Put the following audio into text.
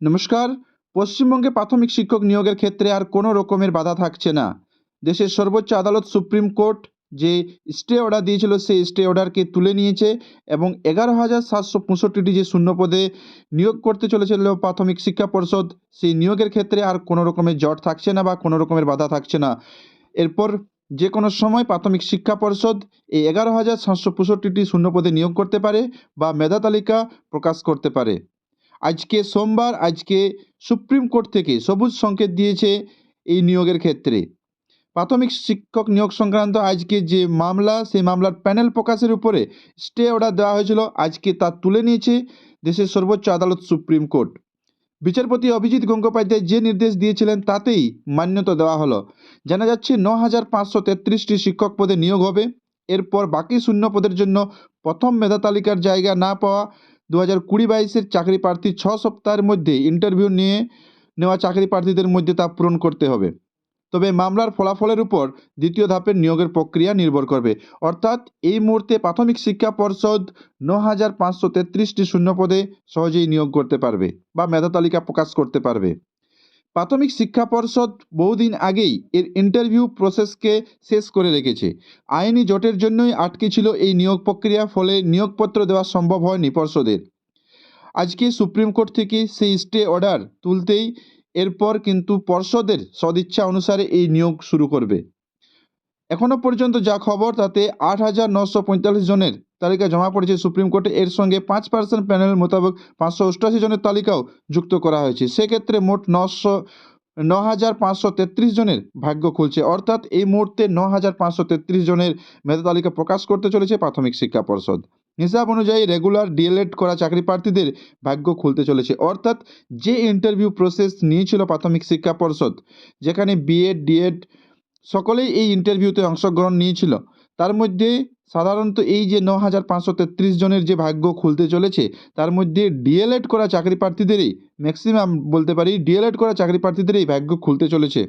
নমস্কার। পশ্চিমবঙ্গে প্রাথমিক শিক্ষক নিয়োগের ক্ষেত্রে আর কোনো রকমের বাধা থাকছে না। দেশের সর্বোচ্চ আদালত সুপ্রিম কোর্ট যে স্টে অর্ডার দিয়েছিল সেই স্টে অর্ডারকে তুলে নিয়েছে এবং এগারো হাজার সাতশো পঁয়ষট্টিটি যে শূন্য পদে নিয়োগ করতে চলেছিল প্রাথমিক শিক্ষা পর্ষদ, সেই নিয়োগের ক্ষেত্রে আর কোনো রকমের জট থাকছে না বা কোনো রকমের বাধা থাকছে না। এরপর যে কোনো সময় প্রাথমিক শিক্ষা পর্ষদ এই এগারো হাজার সাতশো পঁয়ষট্টিটি শূন্য পদে নিয়োগ করতে পারে বা মেধা তালিকা প্রকাশ করতে পারে। আজকে সোমবার, আজকে সুপ্রিম কোর্ট থেকে সবুজ সংকেত দিয়েছে এই নিয়োগের ক্ষেত্রে। প্রাথমিক শিক্ষক নিয়োগ সংক্রান্ত আজকে যে মামলা, সেই মামলার প্যানেল প্রকাশের উপরে স্টে অর্ডার দেওয়া হয়েছিল। আজকে তা তুলে নিয়েছে দেশের সর্বোচ্চ আদালত সুপ্রিম কোর্ট। বিচারপতি অভিজিৎ গঙ্গোপাধ্যায় যে নির্দেশ দিয়েছিলেন, তাতেই মান্যতা দেওয়া হলো। জানা যাচ্ছে ন হাজার পাঁচশো তেত্রিশটি শিক্ষক পদে নিয়োগ হবে। এরপর বাকি শূন্য পদের জন্য প্রথম মেধা তালিকার জায়গা না পাওয়া দু হাজার কুড়ি বাইশের চাকরি প্রার্থী ছ সপ্তাহের মধ্যে ইন্টারভিউ নিয়ে নেওয়া চাকরি প্রার্থীদের মধ্যে তা পূরণ করতে হবে। তবে মামলার ফলাফলের উপর দ্বিতীয় ধাপের নিয়োগের প্রক্রিয়া নির্ভর করবে। অর্থাৎ এই মুহূর্তে প্রাথমিক শিক্ষা পর্ষদ ন হাজার পাঁচশো তেত্রিশটি শূন্য পদে সহজেই নিয়োগ করতে পারবে বা মেধা তালিকা প্রকাশ করতে পারবে। প্রাথমিক শিক্ষা পর্ষদ বহুদিন আগেই এর ইন্টারভিউ প্রসেসকে শেষ করে রেখেছে। আইনি জটের জন্যই আটকে ছিল এই নিয়োগ প্রক্রিয়া, ফলে নিয়োগপত্র দেওয়া সম্ভব হয়নি পর্ষদের। আজকে সুপ্রিম কোর্ট থেকে সেই স্টে অর্ডার তুলতেই এরপর কিন্তু পর্ষদের সদিচ্ছা অনুসারে এই নিয়োগ শুরু করবে। এখনও পর্যন্ত যা খবর, তাতে আট হাজার নশো পঁয়তাল্লিশ জনের তালিকা জমা পড়েছে। সুপ্রিম কোর্টে এর সঙ্গে পাঁচ পার্সেন্ট প্যানেল মোতাবেক পাঁচশো অষ্টআশি জনের তালিকাও যুক্ত করা হয়েছে। সেক্ষেত্রে মোট নশো ন হাজার পাঁচশো তেত্রিশ জনের ভাগ্য খুলছে। অর্থাৎ এই মুহূর্তে ন হাজার পাঁচশো তেত্রিশ জনের মেধা তালিকা প্রকাশ করতে চলেছে প্রাথমিক শিক্ষা পর্ষদ। হিসাব অনুযায়ী রেগুলার ডিএলএড করা চাকরি প্রার্থীদের ভাগ্য খুলতে চলেছে। অর্থাৎ যে ইন্টারভিউ প্রসেস নিয়েছিল প্রাথমিক শিক্ষা পর্ষদ, যেখানে বিএড, ডিএড সকলেই এই ইন্টারভিউতে অংশগ্রহণ নিয়েছিল। তার মধ্যে সাধারণত এই যে ন হাজার পাঁচশো তেত্রিশ জনের যে ভাগ্য খুলতে চলেছে, তার মধ্যে ডিএলএড করা চাকরি প্রার্থীদেরই ম্যাক্সিমাম বলতে পারি ডিএলএড করা চাকরি প্রার্থীদেরই ভাগ্য খুলতে চলেছে।